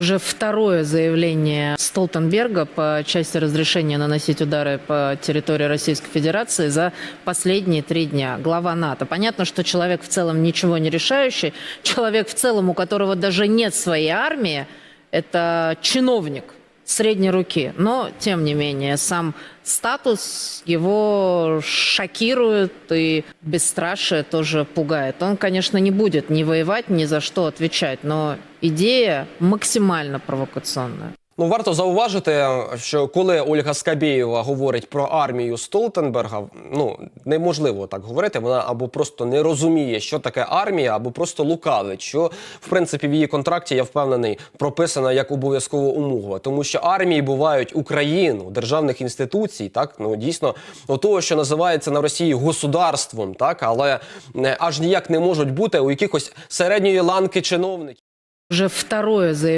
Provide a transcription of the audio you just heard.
Уже второе заявление Столтенберга по части разрешения наносить удары по территории Российской Федерации за последние три дня. Глава НАТО. Понятно, что человек в целом ничего не решающий, человек в целом, у которого даже нет своей армии, это чиновник средней руки. Но, тем не менее, сам статус его шокирует и бесстрашие тоже пугает. Он, конечно, не будет ни воевать, ни за что отвечать, но идея максимально провокационная. Ну, варто зауважити, що коли Ольга Скабєєва говорить про армію Столтенберга, ну неможливо так говорити. Вона або просто не розуміє, що таке армія, або просто лукавить. Що в принципі в її контракті я впевнений прописана як обов'язкова умова, тому що армії бувають Україну, державних інституцій, так ну дійсно того, що називається на Росії государством, так але е, аж ніяк не можуть бути у якихось середньої ланки чиновників. Уже второе заявление